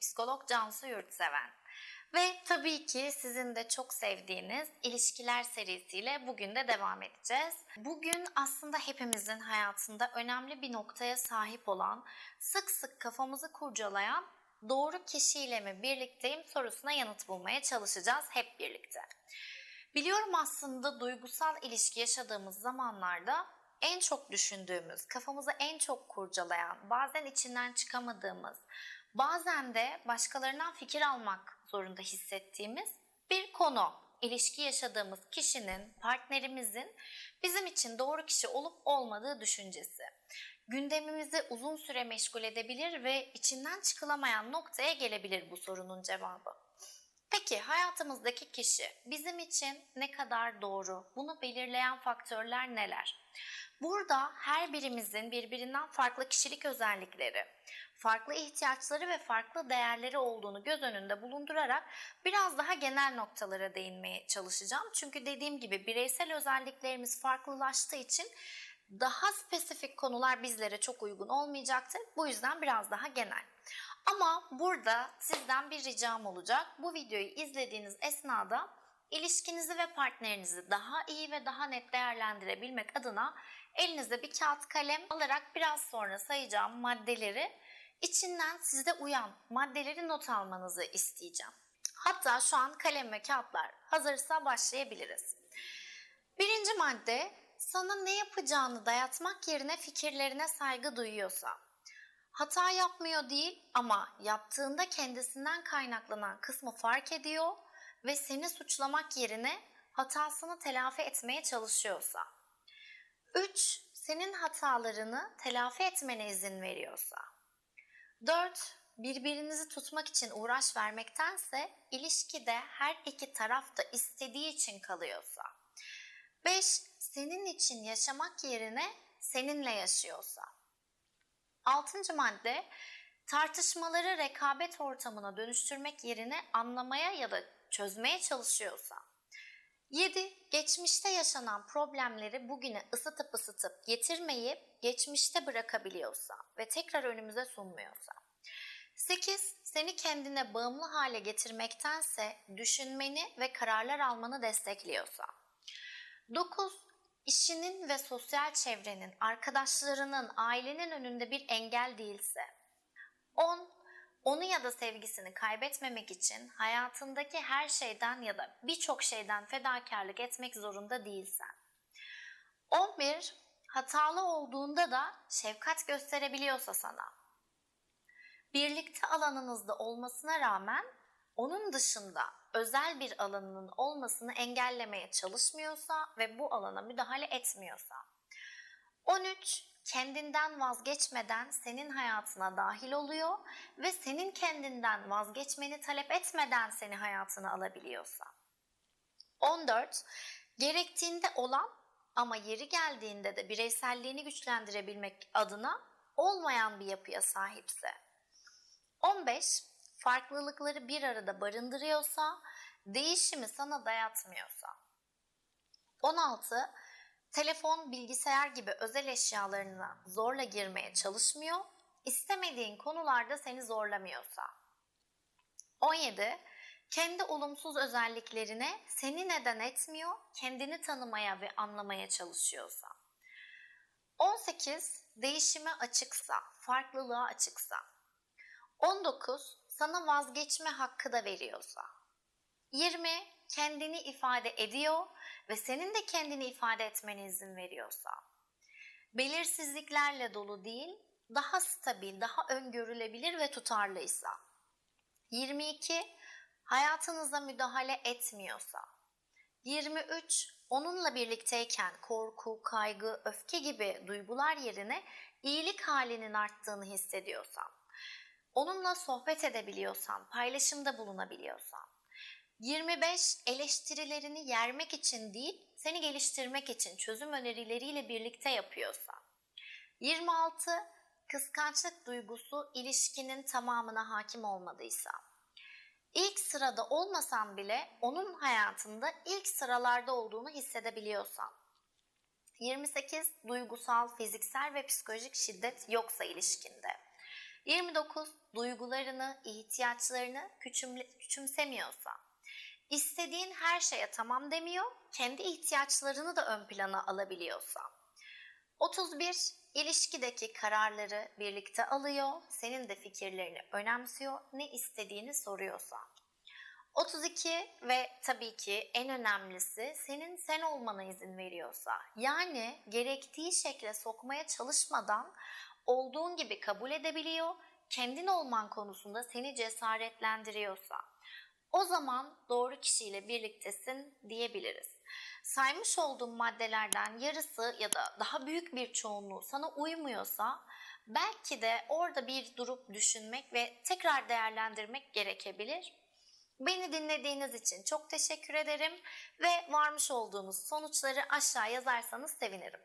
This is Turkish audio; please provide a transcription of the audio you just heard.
psikolog Cansu Yurtseven. Ve tabii ki sizin de çok sevdiğiniz ilişkiler serisiyle bugün de devam edeceğiz. Bugün aslında hepimizin hayatında önemli bir noktaya sahip olan, sık sık kafamızı kurcalayan doğru kişiyle mi birlikteyim sorusuna yanıt bulmaya çalışacağız hep birlikte. Biliyorum aslında duygusal ilişki yaşadığımız zamanlarda en çok düşündüğümüz, kafamızı en çok kurcalayan, bazen içinden çıkamadığımız, bazen de başkalarından fikir almak zorunda hissettiğimiz bir konu. İlişki yaşadığımız kişinin, partnerimizin bizim için doğru kişi olup olmadığı düşüncesi. Gündemimizi uzun süre meşgul edebilir ve içinden çıkılamayan noktaya gelebilir bu sorunun cevabı. Peki hayatımızdaki kişi bizim için ne kadar doğru? Bunu belirleyen faktörler neler? Burada her birimizin birbirinden farklı kişilik özellikleri, farklı ihtiyaçları ve farklı değerleri olduğunu göz önünde bulundurarak biraz daha genel noktalara değinmeye çalışacağım. Çünkü dediğim gibi bireysel özelliklerimiz farklılaştığı için daha spesifik konular bizlere çok uygun olmayacaktır. Bu yüzden biraz daha genel. Ama burada sizden bir ricam olacak. Bu videoyu izlediğiniz esnada ilişkinizi ve partnerinizi daha iyi ve daha net değerlendirebilmek adına elinize bir kağıt kalem alarak biraz sonra sayacağım maddeleri içinden size uyan maddeleri not almanızı isteyeceğim. Hatta şu an kalem ve kağıtlar hazırsa başlayabiliriz. Birinci madde sana ne yapacağını dayatmak yerine fikirlerine saygı duyuyorsa. Hata yapmıyor değil ama yaptığında kendisinden kaynaklanan kısmı fark ediyor ve seni suçlamak yerine hatasını telafi etmeye çalışıyorsa. 3. Senin hatalarını telafi etmene izin veriyorsa. 4. Birbirinizi tutmak için uğraş vermektense ilişkide her iki taraf da istediği için kalıyorsa. 5. Senin için yaşamak yerine seninle yaşıyorsa. Altıncı madde tartışmaları rekabet ortamına dönüştürmek yerine anlamaya ya da çözmeye çalışıyorsa. 7. Geçmişte yaşanan problemleri bugüne ısıtıp ısıtıp getirmeyip geçmişte bırakabiliyorsa ve tekrar önümüze sunmuyorsa. 8. Seni kendine bağımlı hale getirmektense düşünmeni ve kararlar almanı destekliyorsa. 9. İşinin ve sosyal çevrenin, arkadaşlarının, ailenin önünde bir engel değilse. 10. Onu ya da sevgisini kaybetmemek için hayatındaki her şeyden ya da birçok şeyden fedakarlık etmek zorunda değilsen. 11. Hatalı olduğunda da şefkat gösterebiliyorsa sana. Birlikte alanınızda olmasına rağmen onun dışında özel bir alanının olmasını engellemeye çalışmıyorsa ve bu alana müdahale etmiyorsa. 13 kendinden vazgeçmeden senin hayatına dahil oluyor ve senin kendinden vazgeçmeni talep etmeden seni hayatına alabiliyorsa. 14. Gerektiğinde olan ama yeri geldiğinde de bireyselliğini güçlendirebilmek adına olmayan bir yapıya sahipse. 15. Farklılıkları bir arada barındırıyorsa, değişimi sana dayatmıyorsa. 16 telefon, bilgisayar gibi özel eşyalarına zorla girmeye çalışmıyor, istemediğin konularda seni zorlamıyorsa. 17. Kendi olumsuz özelliklerine seni neden etmiyor, kendini tanımaya ve anlamaya çalışıyorsa. 18. Değişime açıksa, farklılığa açıksa. 19. Sana vazgeçme hakkı da veriyorsa. 20. Kendini ifade ediyor ve senin de kendini ifade etmene izin veriyorsa. Belirsizliklerle dolu değil, daha stabil, daha öngörülebilir ve tutarlıysa. 22. Hayatınıza müdahale etmiyorsa. 23. Onunla birlikteyken korku, kaygı, öfke gibi duygular yerine iyilik halinin arttığını hissediyorsan. Onunla sohbet edebiliyorsan, paylaşımda bulunabiliyorsan. 25 eleştirilerini yermek için değil, seni geliştirmek için çözüm önerileriyle birlikte yapıyorsa. 26 kıskançlık duygusu ilişkinin tamamına hakim olmadıysa. İlk sırada olmasan bile onun hayatında ilk sıralarda olduğunu hissedebiliyorsan. 28 duygusal, fiziksel ve psikolojik şiddet yoksa ilişkinde. 29. Duygularını, ihtiyaçlarını küçümle- küçümsemiyorsa. İstediğin her şeye tamam demiyor, kendi ihtiyaçlarını da ön plana alabiliyorsa. 31. İlişkideki kararları birlikte alıyor, senin de fikirlerini önemsiyor, ne istediğini soruyorsa. 32 ve tabii ki en önemlisi senin sen olmana izin veriyorsa. Yani gerektiği şekle sokmaya çalışmadan olduğun gibi kabul edebiliyor, kendin olman konusunda seni cesaretlendiriyorsa. O zaman doğru kişiyle birliktesin diyebiliriz. Saymış olduğum maddelerden yarısı ya da daha büyük bir çoğunluğu sana uymuyorsa belki de orada bir durup düşünmek ve tekrar değerlendirmek gerekebilir. Beni dinlediğiniz için çok teşekkür ederim ve varmış olduğumuz sonuçları aşağı yazarsanız sevinirim.